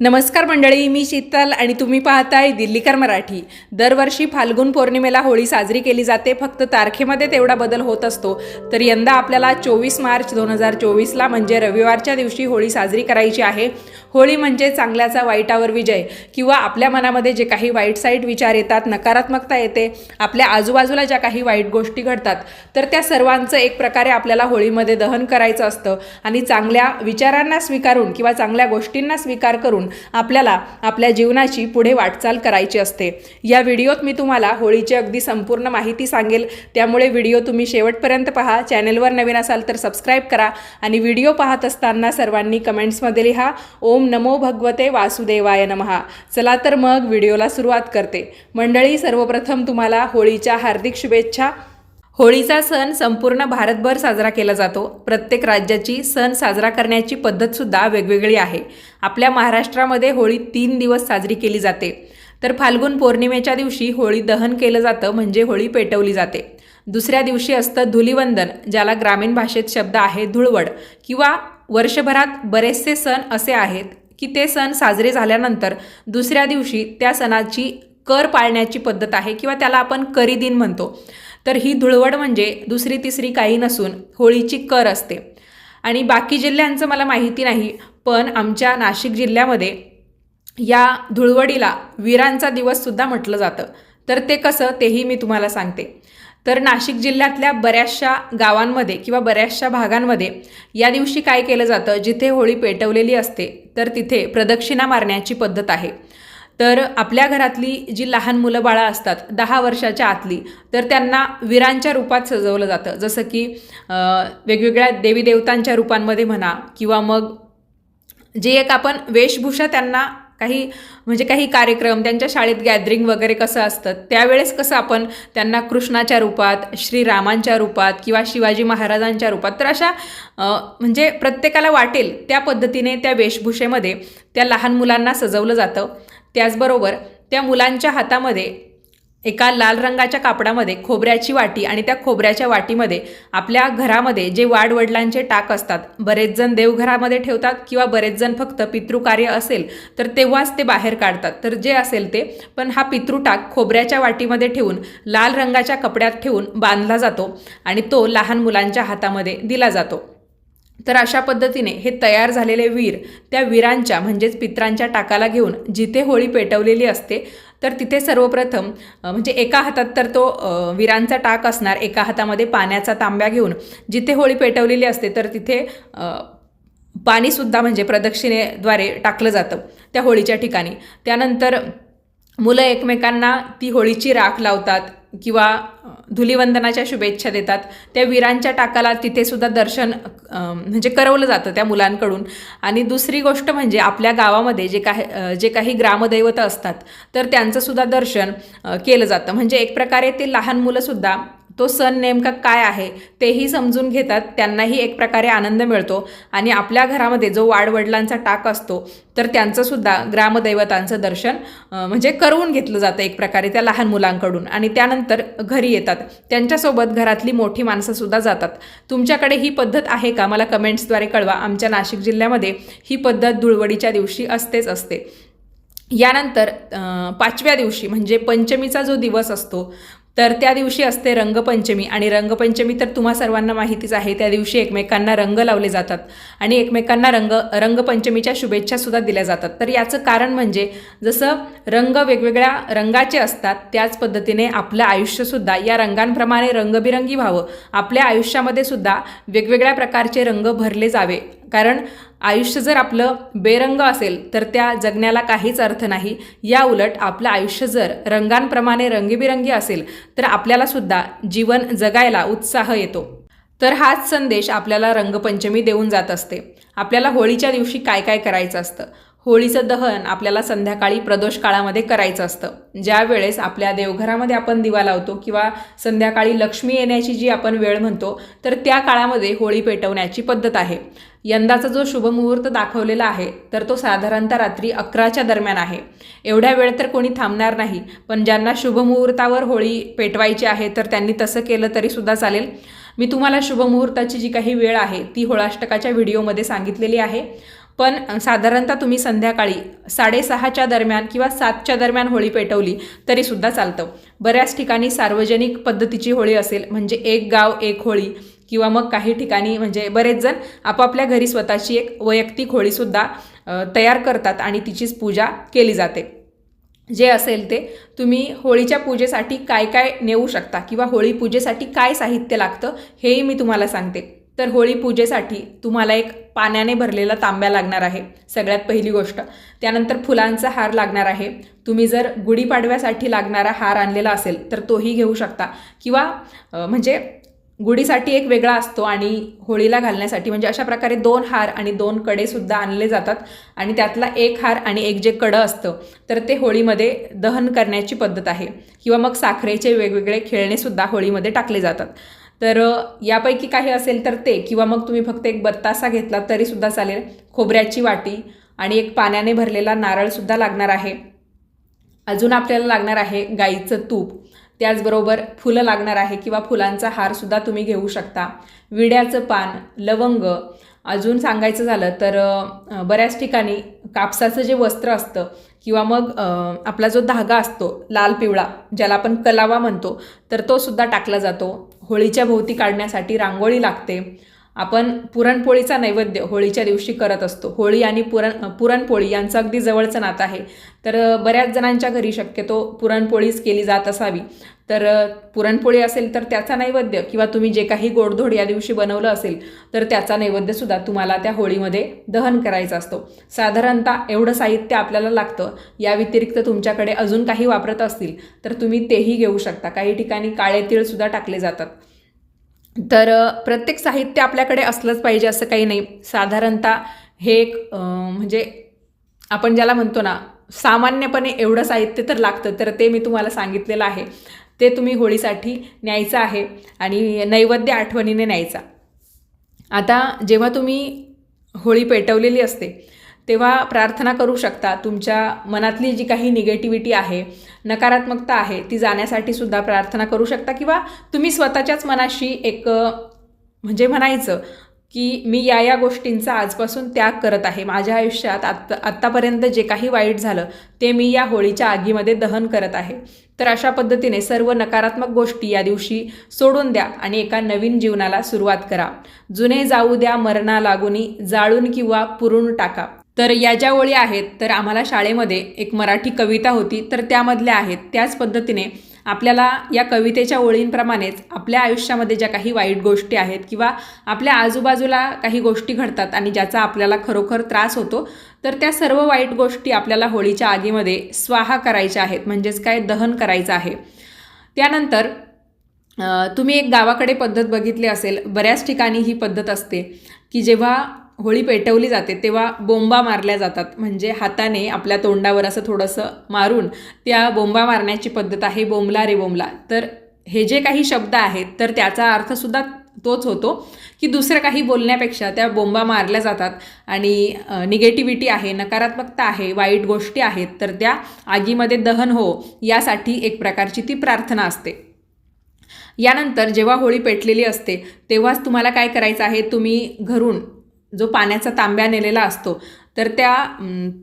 नमस्कार मंडळी मी शीतल आणि तुम्ही पाहताय दिल्लीकर मराठी. दरवर्षी फाल्गुन पौर्णिमेला होळी साजरी केली जाते. फक्त तारखेमध्ये तेवढा बदल होत असतो. तर यंदा आपल्याला चोवीस मार्च दोन हजार चोवीसला म्हणजे रविवारच्या दिवशी होळी साजरी करायची आहे. होळी म्हणजे चांगल्याचा वाईटावर विजय. किंवा आपल्या मनामध्ये जे काही वाईट साईट विचार येतात नकारात्मकता येते आपल्या आजूबाजूला ज्या काही वाईट गोष्टी घडतात तर त्या सर्वांचं एक प्रकारे आपल्याला होळीमध्ये दहन करायचं असतं. आणि चांगल्या विचारांना स्वीकारून किंवा चांगल्या गोष्टींना स्वीकार करून आपल्याला आपल्या जीवनाची पुढे वाटचाल करायची असते. या व्हिडिओत मी तुम्हाला होळीची अगदी संपूर्ण माहिती सांगेल. त्यामुळे व्हिडिओ तुम्ही शेवटपर्यंत पहा. चॅनेलवर नवीन असाल तर सबस्क्राईब करा. आणि व्हिडिओ पाहत असताना सर्वांनी कमेंट्समध्ये लिहा. ओम नमो भगवते वासुदेवाय नमहा चला तर मग व्हिडिओला सुरुवात करते. मंडळी सर्वप्रथम तुम्हाला होळीच्या हार्दिक शुभेच्छा. होळीचा सण संपूर्ण भारतभर साजरा केला जातो. प्रत्येक राज्याची सण साजरा करण्याची पद्धतसुद्धा वेगवेगळी आहे. आपल्या महाराष्ट्रामध्ये होळी तीन दिवस साजरी केली जाते. तर फाल्गुन पौर्णिमेच्या दिवशी होळी दहन केलं जातं म्हणजे होळी पेटवली जाते. दुसऱ्या दिवशी असतं धुलिवंदन ज्याला ग्रामीण भाषेत शब्द आहे धुळवड किंवा वर्षभरात बरेचसे सण असे आहेत की ते सण साजरे झाल्यानंतर दुसऱ्या दिवशी त्या सणाची कर पाळण्याची पद्धत आहे किंवा त्याला आपण करी दिन म्हणतो. तर ही धुळवड म्हणजे दुसरी तिसरी काही नसून होळीची कर असते. आणि बाकी जिल्ह्यांचं मला माहिती नाही पण आमच्या नाशिक जिल्ह्यामध्ये या धुळवडीला वीरांचा दिवससुद्धा म्हटलं जातं. तर ते कसं तेही मी तुम्हाला सांगते. तर नाशिक जिल्ह्यातल्या बऱ्याचशा गावांमध्ये किंवा बऱ्याचशा भागांमध्ये या दिवशी काय केलं जातं? जिथे होळी पेटवलेली असते तर तिथे प्रदक्षिणा मारण्याची पद्धत आहे. तर आपल्या घरातली जी लहान मुलं बाळं असतात दहा वर्षाच्या आतली तर त्यांना वीरांच्या रूपात सजवलं जातं. जसं की वेगवेगळ्या देवी देवतांच्या रूपांमध्ये म्हणा किंवा मग जे एक आपण वेशभूषा त्यांना काही म्हणजे काही कार्यक्रम त्यांच्या शाळेत गॅदरिंग वगैरे कसं असतं त्यावेळेस कसं आपण त्यांना कृष्णाच्या रूपात श्रीरामांच्या रूपात किंवा शिवाजी महाराजांच्या रूपात तर अशा म्हणजे प्रत्येकाला वाटेल त्या पद्धतीने त्या वेशभूषेमध्ये त्या लहान मुलांना सजवलं जातं. त्याचबरोबर त्या मुलांच्या हातामध्ये एका लाल रंगाच्या कापडामध्ये खोबऱ्याची वाटी आणि त्या खोबऱ्याच्या वाटीमध्ये आपल्या घरामध्ये जे वाडवडिलांचे टाक असतात बरेच जण देवघरामध्ये ठेवतात किंवा बरेच जण फक्त पितृकार्य असेल तर तेव्हाच ते बाहेर काढतात. तर जे असेल ते पण हा पितृटाक खोबऱ्याच्या वाटीमध्ये ठेवून लाल रंगाच्या कपड्यात ठेवून बांधला जातो आणि तो लहान मुलांच्या हातामध्ये दिला जातो. तर अशा पद्धतीने हे तयार झालेले वीर त्या वीरांच्या म्हणजेच पित्रांच्या टाकाला घेऊन जिथे होळी पेटवलेली असते तर तिथे सर्वप्रथम म्हणजे एका हातात तर तो विरांचा वीरांचा टाक असणार एका हातामध्ये पाण्याचा तांब्या घेऊन. जिथे होळी पेटवलेली असते तर तिथे पाणीसुद्धा म्हणजे प्रदक्षिणेद्वारे टाकलं जातं त्या होळीच्या ठिकाणी. त्यानंतर मुलं एकमेकांना ती होळीची राख लावतात. किंवा धुलीवंदनाच्या शुभेच्छा देतात. त्या वीरांच्या टाकाला तिथेसुद्धा दर्शन म्हणजे करवलं जातं त्या मुलांकडून. आणि दुसरी गोष्ट म्हणजे आपल्या गावामध्ये जे काही जे काही ग्रामदैवत असतात तर त्यांचंसुद्धा दर्शन केलं जातं. म्हणजे एक प्रकारे ते लहान मुलंसुद्धा तो सण नेमका काय आहे तेही समजून घेतात त्यांनाही एक प्रकारे आनंद मिळतो. आणि आपल्या घरामध्ये जो वाडवडिलांचा टाक असतो तर त्यांचंसुद्धा ग्रामदैवतांचं दर्शन म्हणजे करवून घेतलं जातं एक प्रकारे त्या लहान मुलांकडून. आणि त्यानंतर घरी येतात. त्यांच्यासोबत घरातली मोठी माणसंसुद्धा जातात. तुमच्याकडे ही पद्धत आहे का? मला कमेंट्सद्वारे कळवा. आमच्या नाशिक जिल्ह्यामध्ये ही पद्धत धुळवडीच्या दिवशी असतेच असते. यानंतर पाचव्या दिवशी म्हणजे पंचमीचा जो दिवस असतो तर त्या दिवशी असते रंगपंचमी. आणि रंगपंचमी तर तुम्हा सर्वांना माहितीच आहे. त्या दिवशी एकमेकांना रंग लावले जातात. आणि एकमेकांना रंग रंगपंचमीच्या शुभेच्छासुद्धा दिल्या जातात. तर याचं कारण म्हणजे जसं रंग वेगवेगळ्या रंगाचे असतात त्याच पद्धतीने आपलं आयुष्यसुद्धा या रंगांप्रमाणे रंगबिरंगी व्हावं. आपल्या आयुष्यामध्ये सुद्धा वेगवेगळ्या प्रकारचे रंग भरले जावे. कारण आयुष्य जर आपलं बेरंग असेल तर त्या जगण्याला काहीच अर्थ नाही. या उलट आपलं आयुष्य जर रंगांप्रमाणे रंगीबिरंगी असेल तर आपल्याला सुद्धा जीवन जगायला उत्साह येतो. तर हाच संदेश आपल्याला रंगपंचमी देऊन जात असते. आपल्याला होळीच्या दिवशी काय काय करायचं असतं? होळीचं दहन आपल्याला संध्याकाळी प्रदोष काळामध्ये करायचं असतं. ज्या वेळेस आपल्या देवघरामध्ये आपण दिवा लावतो किंवा संध्याकाळी लक्ष्मी येण्याची जी आपण वेळ म्हणतो तर त्या काळामध्ये होळी पेटवण्याची पद्धत आहे. यंदाचा जो शुभमुहूर्त दाखवलेला आहे तर तो साधारणतः रात्री अकराच्या दरम्यान आहे. एवढ्या वेळ तर कोणी थांबणार नाही पण ज्यांना शुभमुहूर्तावर होळी पेटवायची आहे तर त्यांनी तसं केलं तरीसुद्धा चालेल. मी तुम्हाला शुभमुहूर्ताची जी काही वेळ आहे ती होळाष्टकाच्या व्हिडिओमध्ये सांगितलेली आहे. पण साधारणतः तुम्ही संध्याकाळी साडेसहाच्या दरम्यान किंवा सातच्या दरम्यान होळी पेटवली तरीसुद्धा चालतं. बऱ्याच ठिकाणी सार्वजनिक पद्धतीची होळी असेल म्हणजे एक गाव एक होळी किंवा मग काही ठिकाणी म्हणजे बरेच जण आपापल्या घरी स्वतःची एक वैयक्तिक होळीसुद्धा तयार करतात आणि तिचीच पूजा केली जाते. जे असेल ते तुम्ही होळीच्या पूजेसाठी काय काय नेऊ शकता किंवा होळी पूजेसाठी काय साहित्य लागतं हेही मी तुम्हाला सांगते. तर होळी पूजेसाठी तुम्हाला एक पाण्याने भरलेला तांब्या लागणार आहे सगळ्यात पहिली गोष्ट. त्यानंतर फुलांचा हार लागणार आहे. तुम्ही जर गुढीपाडव्यासाठी लागणारा हार आणलेला असेल तर तोही घेऊ शकता. किंवा म्हणजे गुढीसाठी एक वेगळा असतो आणि होळीला घालण्यासाठी म्हणजे अशा प्रकारे दोन हार आणि दोन कडेसुद्धा आणले जातात आणि त्यातला एक हार आणि एक जे कडं असतं तर ते होळीमध्ये दहन करण्याची पद्धत आहे. किंवा मग साखरेचे वेगवेगळे खेळणेसुद्धा होळीमध्ये टाकले जातात. तर यापैकी काही असेल तर ते किंवा मग तुम्ही फक्त एक बत्तासा घेतला तरीसुद्धा चालेल. खोबऱ्याची वाटी आणि एक पाण्याने भरलेला नारळसुद्धा लागणार आहे. अजून आपल्याला लागणार आहे गाईचं तूप. त्याचबरोबर फुलं लागणार आहे किंवा फुलांचा हारसुद्धा तुम्ही घेऊ शकता. विड्याचं पान लवंग. अजून सांगायचं झालं तर बऱ्याच ठिकाणी कापसाचं जे वस्त्र असतं किंवा मग आपला जो धागा असतो लाल पिवळा ज्याला आपण कलावा म्हणतो तर तो सुद्धा टाकला जातो. होळीच्या भोवती काढण्यासाठी रांगोळी लागते. आपण पुरणपोळीचा नैवेद्य होळीच्या दिवशी करत असतो. होळी आणि पुरण पुरणपोळी यांचं अगदी जवळचं नातं आहे. तर बऱ्याच जणांच्या घरी शक्यतो पुरणपोळीच केली जात असावी. तर पुरणपोळी असेल तर त्याचा नैवेद्य किंवा तुम्ही जे काही गोडधोड या दिवशी बनवलं असेल तर त्याचा नैवेद्यसुद्धा तुम्हाला त्या होळीमध्ये दहन करायचा असतो. साधारणतः एवढं साहित्य आपल्याला लागतं या व्यतिरिक्त तुमच्याकडे अजून काही वापरत असतील तर तुम्ही तेही घेऊ शकता. काही ठिकाणी काळे तीळसुद्धा टाकले जातात. तर प्रत्येक साहित्य आपल्याकडे असलंच पाहिजे असं काही नाही. साधारणतः हे एक म्हणजे आपण ज्याला म्हणतो ना सामान्यपणे एवढं साहित्य तर लागतं तर ते मी तुम्हाला सांगितलेलं आहे. ते तुम्ही होळीसाठी न्यायचं आहे आणि नैवेद्य आठवणीने न्यायचा. आता जेव्हा तुम्ही होळी पेटवलेली असते तेव्हा प्रार्थना करू शकता. तुमच्या मनातली जी काही निगेटिव्हिटी आहे नकारात्मकता आहे ती जाण्यासाठी सुद्धा प्रार्थना करू शकता किंवा तुम्ही स्वतःच्याच मनाशी एक म्हणजे म्हणायचं की मी या या गोष्टींचा आजपासून त्याग करत आहे. माझ्या आयुष्यात आत्ता आत्तापर्यंत जे काही वाईट झालं ते मी या होळीच्या आगीमध्ये दहन करत आहे. तर अशा पद्धतीने सर्व नकारात्मक गोष्टी या दिवशी सोडून द्या आणि एका नवीन जीवनाला सुरुवात करा. जुने जाऊ द्या मरणा लागुनी जाळून किंवा पुरून टाका. तर या ज्या ओळी आहेत तर आम्हाला शाळेमध्ये एक मराठी कविता होती तर त्यामधल्या आहेत. त्याच पद्धतीने आपल्याला या कवितेच्या ओळींप्रमाणेच आपल्या आयुष्यामध्ये ज्या काही वाईट गोष्टी आहेत किंवा आपल्या आजूबाजूला काही गोष्टी घडतात आणि ज्याचा आपल्याला खरोखर त्रास होतो तर त्या सर्व वाईट गोष्टी आपल्याला होळीच्या आगीमध्ये स्वाहा करायच्या आहेत म्हणजेच काय दहन करायचं आहे. त्यानंतर तुम्ही एक गावाकडे पद्धत बघितली असेल बऱ्याच ठिकाणी ही पद्धत असते की जेव्हा होळी पेटवली जाते तेव्हा बोंबा मारल्या जातात. म्हणजे हाताने आपल्या तोंडावर असं थोडंसं मारून त्या बोंबा मारण्याची पद्धत आहे बोंबला रे बोंबला. तर हे जे काही शब्द आहेत तर त्याचा अर्थसुद्धा तोच होतो की दुसरं काही बोलण्यापेक्षा त्या बोंबा मारल्या जातात आणि निगेटिव्हिटी आहे नकारात्मकता आहे वाईट गोष्टी आहेत तर त्या आगीमध्ये दहन हो यासाठी एक प्रकारची ती प्रार्थना असते. यानंतर जेव्हा होळी पेटलेली असते तेव्हाच तुम्हाला काय करायचं आहे? तुम्ही घरून जो पाण्याचा तांब्या नेलेला असतो तर त्या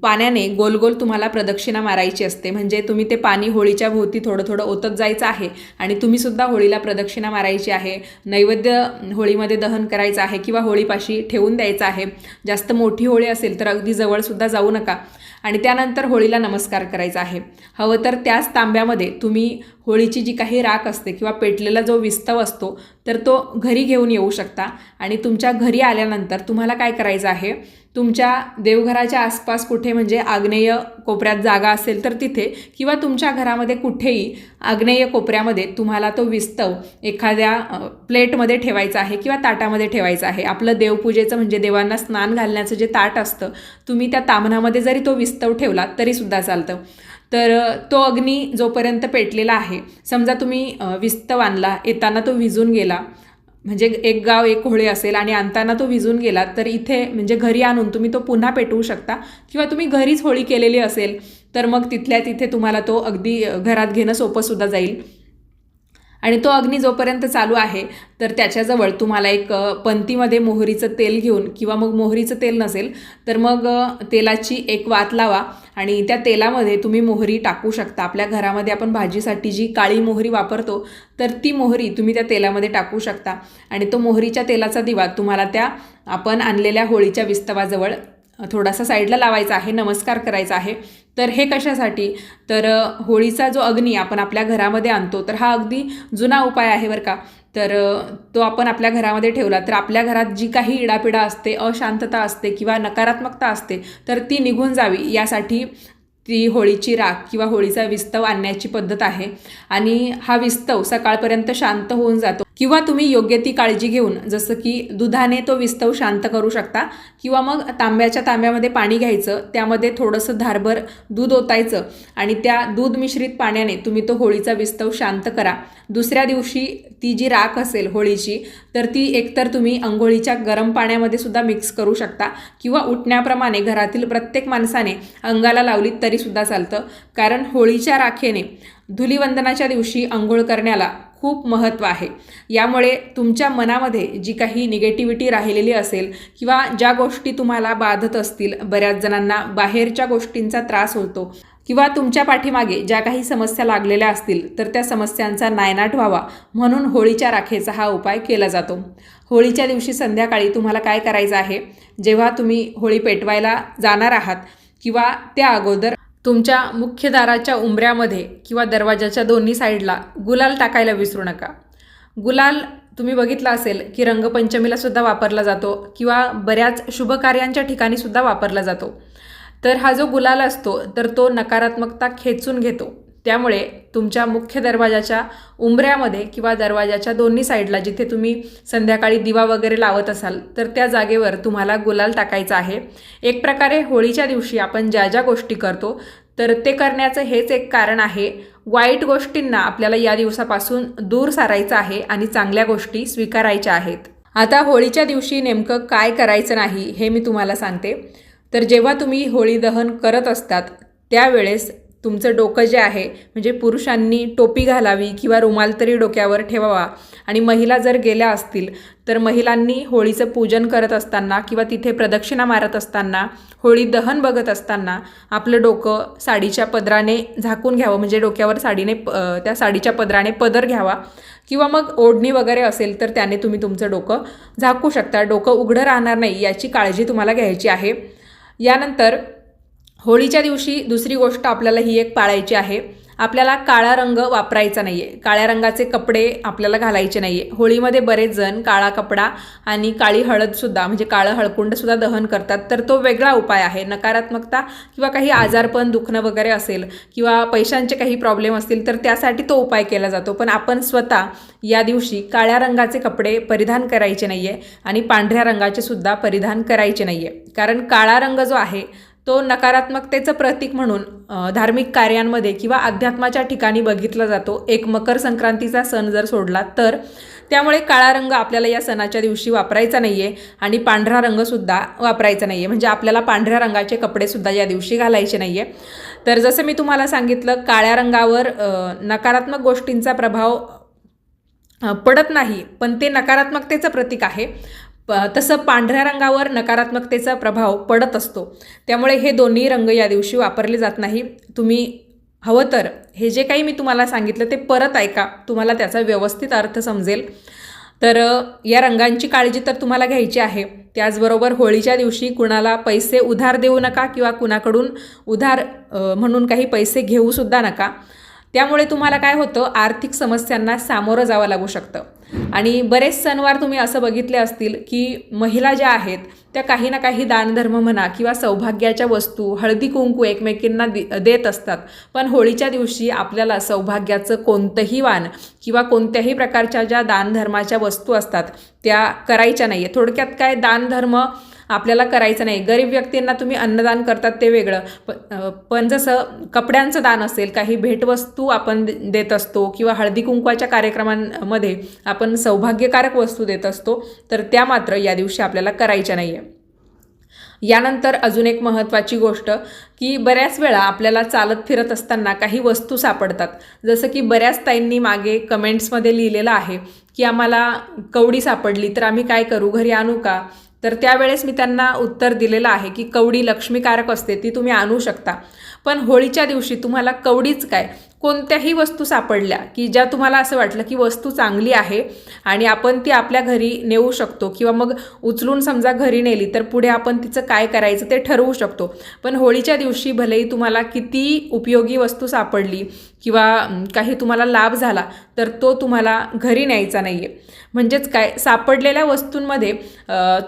पाण्याने गोल गोल तुम्हाला प्रदक्षिणा मारायची असते. म्हणजे तुम्ही ते पाणी होळीच्या भोवती थोडं थोडं ओतत जायचं आहे आणि तुम्हीसुद्धा होळीला प्रदक्षिणा मारायची आहे. नैवेद्य होळीमध्ये दहन करायचं आहे किंवा होळीपाशी ठेवून द्यायचं आहे. जास्त मोठी होळी असेल तर अगदी जवळसुद्धा जाऊ नका. आणि त्यानंतर होळीला नमस्कार करायचा आहे. हवं तर त्याच तांब्यामध्ये तुम्ही होळीची जी काही राख असते किंवा पेटलेला जो विस्तव असतो तर तो घरी घेऊन येऊ शकता. आणि तुमच्या घरी आल्यानंतर तुम्हाला काय करायचं आहे? तुमच्या देवघराच्या आसपास कुठे म्हणजे आग्नेय कोपऱ्यात जागा असेल तर तिथे किंवा तुमच्या घरामध्ये कुठेही आग्नेय कोपऱ्यामध्ये तुम्हाला तो विस्तव एखाद्या प्लेटमध्ये ठेवायचा आहे किंवा ताटामध्ये ठेवायचा आहे. आपलं देवपूजेचं म्हणजे देवांना स्नान घालण्याचं जे ताट असतं तुम्ही त्या तामणामध्ये जरी तो विस्तव ठेवला तरीसुद्धा चालतं. तर तो अग्नी जोपर्यंत पेटलेला आहे समजा तुम्ही विस्तव आणला येताना तो विजून गेला म्हणजे एक गाव एक होळी असेल आणि आणताना तो विजून गेला तर इथे म्हणजे घरी आणून तुम्ही तो पुन्हा पेटवू शकता किंवा तुम्ही घरीच होळी केलेली असेल तर मग तिथल्या तिथे तुम्हाला तो अगदी घरात घेणं सोपंसुद्धा जाईल. आणि तो अग्नी जोपर्यंत चालू आहे तर त्याच्याजवळ तुम्हाला एक पंतीमध्ये मोहरीचं तेल घेऊन किंवा मग मोहरीचं तेल नसेल तर मग तेलाची एक वात लावा आणि त्या तेलामध्ये तुम्ही मोहरी टाकू शकता. आपल्या घरामध्ये आपण भाजीसाठी जी काळी मोहरी वापरतो तर ती मोहरी तुम्ही त्या तेलामध्ये टाकू शकता. आणि तो मोहरीच्या तेलाचा दिवा तुम्हाला त्या आपण आणलेल्या होळीच्या विस्तवाजवळ थोडासा साईडला लावायचा आहे नमस्कार करायचा आहे. तर हे कशासाठी? तर होळीचा जो अग्नी आपण आपल्या घरामध्ये आणतो तर हा अगदी जुना उपाय आहे बरं का. तर तो आपण आपल्या घरामध्ये ठेवला तर आपल्या घरात जी काही इडापिडा असते अशांतता असते किंवा नकारात्मकता असते तर ती निघून जावी. यासाठी ती होळीची राख किंवा होळीचा विस्तव आणण्याची पद्धत आहे. आणि हा विस्तव सकाळपर्यंत शांत होऊन जातो. किंवा तुम्ही योग्य ती काळजी घेऊन जसं की दुधाने तो विस्तव शांत करू शकता किंवा मग तांब्याच्या तांब्यामध्ये पाणी घ्यायचं त्यामध्ये थोडंसं धारभर दूध ओतायचं आणि त्या दूध मिश्रित पाण्याने तुम्ही तो होळीचा विस्तव शांत करा. दुसऱ्या दिवशी ती जी राख असेल होळीची तर ती एकतर तुम्ही अंघोळीच्या गरम पाण्यामध्ये सुद्धा मिक्स करू शकता किंवा उठण्याप्रमाणे घरातील प्रत्येक माणसाने अंगाला लावलीत तरीसुद्धा चालतं. कारण होळीच्या राखेने धुलीवंदनाच्या दिवशी आंघोळ करण्याला खूप महत्त्व आहे. यामुळे तुमच्या मनामध्ये जी काही निगेटिव्हिटी राहिलेली असेल किंवा ज्या गोष्टी तुम्हाला बाधत असतील बऱ्याच जणांना बाहेरच्या गोष्टींचा त्रास होतो किंवा तुमच्या पाठीमागे ज्या काही समस्या लागलेल्या असतील तर त्या समस्यांचा नायनाट व्हावा म्हणून होळीच्या राखेचा हा उपाय केला जातो. होळीच्या दिवशी संध्याकाळी तुम्हाला काय करायचं आहे? जेव्हा तुम्ही होळी पेटवायला जाणार आहात किंवा त्या अगोदर तुमच्या मुख्य दाराच्या उंबऱ्यामध्ये किंवा दरवाजाच्या दोन्ही साईडला गुलाल टाकायला विसरू नका. गुलाल तुम्ही बघितला असेल की रंगपंचमीला सुद्धा वापरला जातो किंवा बऱ्याच शुभकार्यांच्या ठिकाणी सुद्धा वापरला जातो. तर हा जो गुलाल असतो तर तो नकारात्मकता खेचून घेतो. त्यामुळे तुमच्या मुख्य दरवाजाच्या उंबऱ्यामध्ये किंवा दरवाजाच्या दोन्ही साईडला जिथे तुम्ही संध्याकाळी दिवा वगैरे लावत असाल तर त्या जागेवर तुम्हाला गुलाल टाकायचा आहे. एक प्रकारे होळीच्या दिवशी आपण ज्या ज्या गोष्टी करतो तर ते करण्याचं हेच एक कारण आहे. वाईट गोष्टींना आपल्याला या दिवसापासून दूर सारायचं आहे आणि चांगल्या गोष्टी स्वीकारायच्या आहेत. आता होळीच्या दिवशी नेमकं काय करायचं नाही हे मी तुम्हाला सांगते. तर जेव्हा तुम्ही होळी दहन करत असतात त्यावेळेस तुमचं डोकं जे आहे म्हणजे पुरुषांनी टोपी घालावी किंवा रुमाल तरी डोक्यावर ठेवावा. आणि महिला जर गेल्या असतील तर महिलांनी होळीचं पूजन करत असताना किंवा तिथे प्रदक्षिणा मारत असताना होळी दहन बघत असताना आपलं डोकं साडीच्या पदराने झाकून घ्यावं. म्हणजे डोक्यावर साडीने प- त्या साडीच्या पदराने पदर घ्यावा. किंवा मग ओढणी वगैरे असेल तर त्याने तुम्ही तुमचं डोकं झाकू शकता. डोकं उघडं राहणार नाही याची काळजी तुम्हाला घ्यायची आहे. यानंतर होळीच्या दिवशी दुसरी गोष्ट आपल्याला ही एक पाळायची आहे. आपल्याला काळा रंग वापरायचा नाही आहे काळ्या रंगाचे कपडे आपल्याला घालायचे नाही आहे होळीमध्ये बरेच जण काळा कपडा आणि काळी हळदसुद्धा म्हणजे काळं हळकुंडसुद्धा दहन करतात. तर तो वेगळा उपाय आहे. नकारात्मकता किंवा काही आजारपण दुखणं वगैरे असेल किंवा पैशांचे काही प्रॉब्लेम असतील तर त्यासाठी तो उपाय केला जातो. पण आपण स्वतः या दिवशी काळ्या रंगाचे कपडे परिधान करायचे नाही आहे आणि पांढऱ्या रंगाचे सुद्धा परिधान करायचे नाही आहे कारण काळा रंग जो आहे तो नकारात्मकतेचं प्रतीक म्हणून धार्मिक कार्यांमध्ये किंवा अध्यात्माच्या ठिकाणी बघितला जातो. एक मकर संक्रांतीचा सण जर सोडला तर त्यामुळे काळा रंग आपल्याला या सणाच्या दिवशी वापरायचा नाही आहे आणि पांढरा रंगसुद्धा वापरायचा नाही आहे म्हणजे आपल्याला पांढऱ्या रंगाचे कपडेसुद्धा या दिवशी घालायचे नाही आहे तर जसं मी तुम्हाला सांगितलं काळ्या रंगावर नकारात्मक गोष्टींचा प्रभाव पडत नाही पण ते नकारात्मकतेचं प्रतीक आहे. प तसं पांढऱ्या रंगावर नकारात्मकतेचा प्रभाव पडत असतो. त्यामुळे हे दोन्ही रंग या दिवशी वापरले जात नाही. तुम्ही हवं तर हे जे काही मी तुम्हाला सांगितलं ते परत ऐका. तुम्हाला त्याचा व्यवस्थित अर्थ समजेल. तर या रंगांची काळजी तर तुम्हाला घ्यायची आहे. त्याचबरोबर होळीच्या दिवशी कुणाला पैसे उधार देऊ नका किंवा कुणाकडून उधार म्हणून काही पैसे घेऊसुद्धा नका. त्यामुळे तुम्हाला काय होतं आर्थिक समस्यांना सामोरं जावं लागू शकतं. आणि बरेच सणवार तुम्ही असं बघितले असतील की महिला ज्या आहेत त्या काही ना काही दानधर्म म्हणा किंवा सौभाग्याच्या वस्तू हळदी कुंकू एकमेकींना दि देत असतात. पण होळीच्या दिवशी आपल्याला सौभाग्याचं कोणतंही वाण किंवा कोणत्याही प्रकारच्या ज्या दानधर्माच्या वस्तू असतात त्या करायच्या नाही आहे थोडक्यात काय दानधर्म आपल्याला करायचं नाही. गरीब व्यक्तींना तुम्ही अन्नदान करतात ते वेगळं. प पण जसं कपड्यांचं दान असेल काही भेटवस्तू आपण देत असतो किंवा हळदी कुंकवाच्या कार्यक्रमांमध्ये आपण सौभाग्यकारक वस्तू देत असतो तर त्या मात्र या दिवशी आपल्याला करायच्या नाही आहे यानंतर अजून एक महत्त्वाची गोष्ट की बऱ्याच वेळा आपल्याला चालत फिरत असताना काही वस्तू सापडतात. जसं की बऱ्याच ताईंनी मागे कमेंट्समध्ये लिहिलेलं आहे की आम्हाला कवडी सापडली तर आम्ही काय करू? घरी आणू का? तर त्यावेळेस मी त्यांना उत्तर दिलेलं आहे की कवडी लक्ष्मीकारक असते ती तुम्ही आणू शकता. पण होळीच्या दिवशी तुम्हाला कवडीच काय? कोणत्याही वस्तू सापडल्या की ज्या तुम्हाला असं वाटलं की वस्तू चांगली आहे आणि आपण ती आपल्या घरी नेऊ शकतो किंवा मग उचलून समजा घरी नेली तर पुढे आपण तिचं काय करायचं ते ठरवू शकतो. पण होळीच्या दिवशी भलेही तुम्हाला किती उपयोगी वस्तू सापडली किंवा काही तुम्हाला लाभ झाला तर तो तुम्हाला घरी न्यायचा नाही आहे म्हणजेच काय सापडलेल्या वस्तूंमध्ये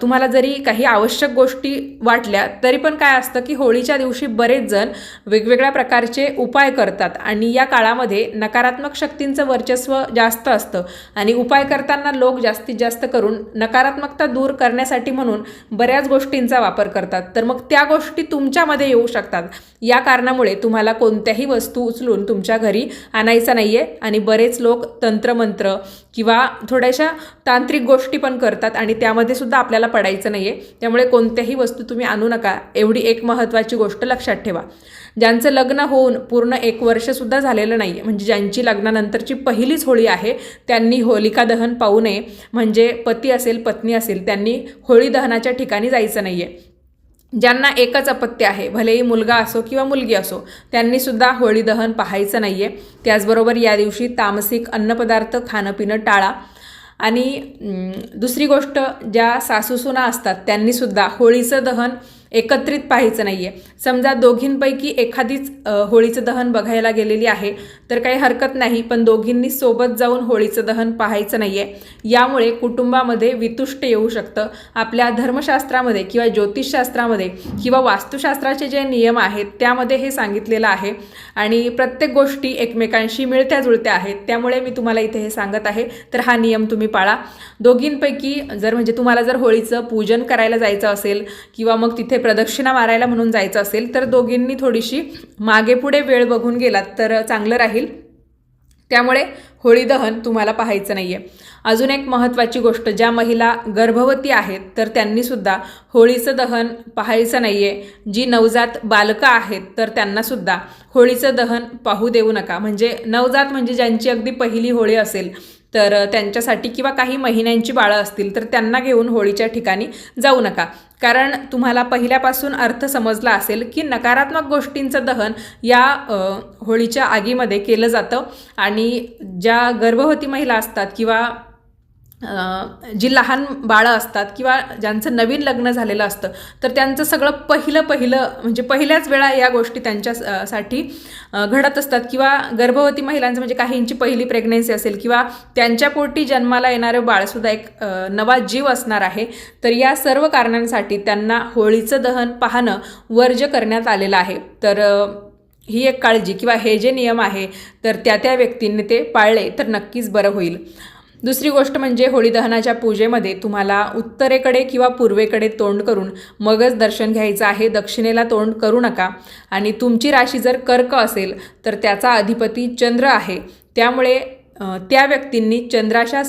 तुम्हाला जरी काही आवश्यक गोष्टी वाटल्या तरी पण काय असतं की होळीच्या दिवशी बरेच जण वेगवेगळ्या प्रकारचे उपाय करतात आणि या काळामध्ये नकारात्मक शक्तींचं वर्चस्व जास्त असतं आणि उपाय करताना लोक जास्तीत जास्त करून नकारात्मकता दूर करण्यासाठी म्हणून बऱ्याच गोष्टींचा वापर करतात. तर मग त्या गोष्टी तुमच्यामध्ये येऊ शकतात. या कारणामुळे तुम्हाला कोणत्याही वस्तू उचलून तुमच्या घरी आणायचा नाही आहे आणि बरेच लोक तंत्रमंत्र किंवा थोड्याशा तांत्रिक गोष्टी पण करतात आणि त्यामध्ये सुद्धा आपल्याला पडायचं नाही आहे त्यामुळे कोणत्याही वस्तू तुम्ही आणू नका. एवढी एक महत्त्वाची गोष्ट लक्षात ठेवा. ज्यांचं लग्न होऊन पूर्ण एक वर्षसुद्धा झालेलं नाही आहे म्हणजे ज्यांची लग्नानंतरची पहिलीच होळी आहे त्यांनी होलिका दहन पाहू नये. म्हणजे पती असेल पत्नी असेल त्यांनी होळी दहनाच्या ठिकाणी जायचं नाही आहे ज्यांना एकच अपत्य आहे भलेही मुलगा असो किंवा मुलगी असो त्यांनीसुद्धा होळी दहन पाहायचं नाही आहे त्याचबरोबर या दिवशी तामसिक अन्नपदार्थ खाणं पिणं टाळा. आणि दुसरी गोष्ट ज्या सासूसुना असतात त्यांनीसुद्धा होळीचं दहन एकत्रित पाहायचं नाही आहे समजा दोघींपैकी एखादीच होळीचं दहन बघायला गेलेली आहे तर काही हरकत नाही पण दोघींनी सोबत जाऊन होळीचं दहन पाहायचं नाही आहे यामुळे कुटुंबामध्ये वितुष्ट येऊ शकतं. आपल्या धर्मशास्त्रामध्ये किंवा ज्योतिषशास्त्रामध्ये किंवा वास्तुशास्त्राचे जे नियम आहेत त्यामध्ये हे सांगितलेलं आहे. आणि प्रत्येक गोष्टी एकमेकांशी मिळत्या जुळत्या आहेत त्यामुळे मी तुम्हाला इथे हे सांगत आहे. तर हा नियम तुम्ही पाळा. दोघींपैकी जर म्हणजे तुम्हाला जर होळीचं पूजन करायला जायचं असेल किंवा मग तिथे प्रदक्षिणा मारायला म्हणून जायचं असेल तर दोघींनी थोडीशी मागे पुढे वेळ बघून गेलात तर चांगलं राहील. त्यामुळे होळी दहन तुम्हाला पाहायचं नाही आहे अजून एक महत्त्वाची गोष्ट ज्या महिला गर्भवती आहेत तर त्यांनीसुद्धा होळीचं दहन पाहायचं नाही आहे जी नवजात बालकं आहेत तर त्यांनासुद्धा होळीचं दहन पाहू देऊ नका. म्हणजे नवजात म्हणजे ज्यांची अगदी पहिली होळी असेल तर त्यांच्यासाठी किंवा काही महिन्यांची बाळं असतील तर त्यांना घेऊन होळीच्या ठिकाणी जाऊ नका. कारण तुम्हाला पहिल्यापासून अर्थ समजला असेल की नकारात्मक गोष्टींचं दहन या होळीच्या आगीमध्ये केलं जातं. आणि ज्या गर्भवती महिला असतात किंवा जी लहान बाळं असतात किंवा ज्यांचं नवीन लग्न झालेलं असतं तर त्यांचं सगळं पहिलं पहिलं म्हणजे पहिल्याच वेळा या गोष्टी त्यांच्या साठी घडत असतात. किंवा गर्भवती महिलांचं म्हणजे काहींची पहिली प्रेग्नेन्सी असेल किंवा त्यांच्या पोटी जन्माला येणारं बाळसुद्धा एक नवा जीव असणार आहे तर या सर्व कारणांसाठी त्यांना होळीचं दहन पाहणं वर्ज्य करण्यात आलेलं आहे. तर ही एक काळजी किंवा हे जे नियम आहे तर त्या त्या व्यक्तींनी ते पाळले तर नक्कीच बरं होईल. दुसरी गोष्ट म्हणजे होळी दहनाच्या पूजेमध्ये तुम्हाला उत्तरेकडे किंवा पूर्वेकडे तोंड करून मगच दर्शन घ्यायचं आहे दक्षिणेला तोंड करू नका. आणि तुमची राशी जर कर्क असेल तर त्याचा अधिपती चंद्र आहे. त्यामुळे त्या व्यक्तींनी चंद्राच्या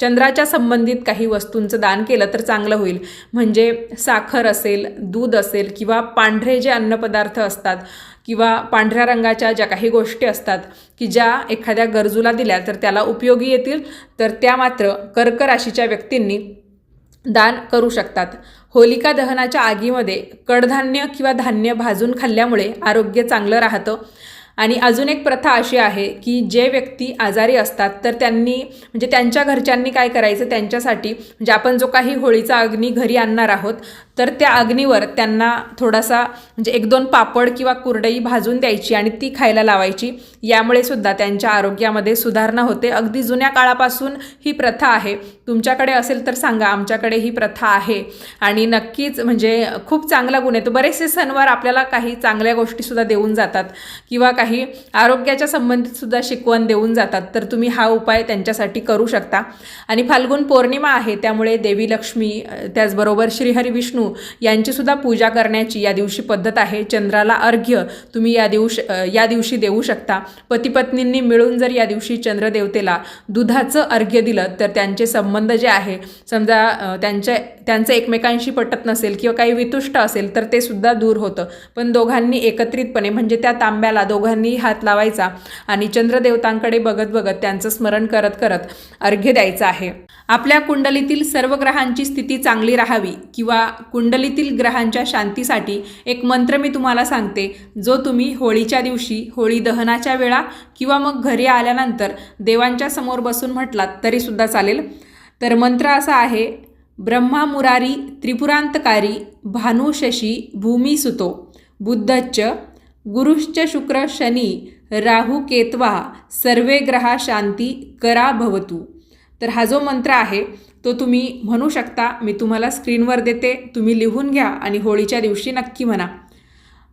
चंद्राच्या संबंधित काही वस्तूंचं दान केलं तर चांगलं होईल. म्हणजे साखर असेल दूध असेल किंवा पांढरे जे अन्नपदार्थ असतात किंवा पांढऱ्या रंगाच्या ज्या काही गोष्टी असतात की ज्या एखाद्या गरजूला दिल्या तर त्याला उपयोगी येतील तर त्या मात्र कर्क राशीच्या व्यक्तींनी दान करू शकतात. होलिका दहनाच्या आगीमध्ये कडधान्य किंवा धान्य भाजून खाल्ल्यामुळे आरोग्य चांगलं राहतं. आणि अजून एक प्रथा अशी आहे की जे व्यक्ती आजारी असतात तर त्यांनी म्हणजे त्यांच्या घरच्यांनी काय करायचं? त्यांच्यासाठी म्हणजे आपण जो काही होळीचा अग्नी घरी आणणार आहोत तर त्या अग्नीवर त्यांना थोडासा म्हणजे एक दोन पापड किंवा कुरडई भाजून द्यायची आणि ती खायला लावायची. यामुळे सुद्धा त्यांच्या आरोग्यामध्ये सुधारणा होते. अगदी जुन्या काळापासून ही प्रथा आहे. तुमच्याकडे असेल तर सांगा आमच्याकडे ही प्रथा आहे. आणि नक्कीच म्हणजे खूप चांगला गुण येतो. बरेचसे सणवार आपल्याला काही चांगल्या गोष्टीसुद्धा देऊन जातात किंवा काही काही आरोग्याच्या संबंधित सुद्धा शिकवण देऊन जातात. तर तुम्ही हा उपाय त्यांच्यासाठी करू शकता. आणि फाल्गुन पौर्णिमा आहे त्यामुळे देवी लक्ष्मी त्याचबरोबर श्रीहरी विष्णू यांचीसुद्धा पूजा करण्याची या दिवशी पद्धत आहे. चंद्राला अर्घ्य तुम्ही या दिवशी या दिवशी देऊ शकता. पतीपत्नींनी मिळून जर या दिवशी चंद्रदेवतेला दुधाचं अर्घ्य दिलं तर त्यांचे संबंध जे आहे समजा त्यांचे त्यांच्या त्यांचं एकमेकांशी पटत नसेल किंवा काही वितुष्ट असेल तर ते सुद्धा दूर होतं. पण दोघांनी एकत्रितपणे म्हणजे त्या तांब्याला दोघांनी हात लावायचा आणि चंद्रदेवतांकडे बघत बघत त्यांचं स्मरण करत करत अर्घ्य द्यायचं आहे. आपल्या कुंडलीतील सर्व ग्रहांची स्थिती चांगली राहावी किंवा कुंडलीतील ग्रहांच्या शांतीसाठी एक मंत्र मी तुम्हाला सांगते जो तुम्ही होळीच्या दिवशी होळी दहनाच्या वेळा किंवा मग घरी आल्यानंतर देवांच्या समोर बसून म्हटलात तरीसुद्धा चालेल. तर मंत्र असा आहे ब्रह्मा मुरारी त्रिपुरांतकारी भानुशशी भूमिसुतो भूमी सुतो बुद्धच्च गुरुश्च शुक्र शनी राहू केतवा सर्वे ग्रहा शांती करा भवतु. तर हा जो मंत्र आहे तो तुम्ही म्हणू शकता. मी तुम्हाला स्क्रीनवर देते. तुम्ही लिहून घ्या आणि होळीच्या दिवशी नक्की म्हणा.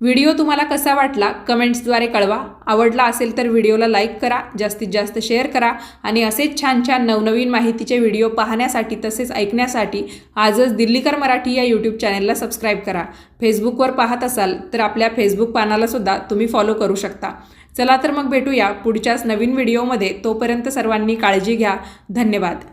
व्हिडिओ तुम्हाला कसा वाटला कमेंट्सद्वारे कळवा. आवडला असेल तर व्हिडिओला लाईक करा जास्तीत जास्त शेअर करा आणि असेच छान छान नवनवीन माहितीचे व्हिडिओ पाहण्यासाठी तसेच ऐकण्यासाठी आजच दिल्लीकर मराठी या यूट्यूब चॅनलला सबस्क्राईब करा. फेसबुकवर पाहत असाल तर आपल्या फेसबुक पानालासुद्धा तुम्ही फॉलो करू शकता. चला तर मग भेटूया पुढच्याच नवीन व्हिडिओमध्ये. तोपर्यंत सर्वांनी काळजी घ्या. धन्यवाद.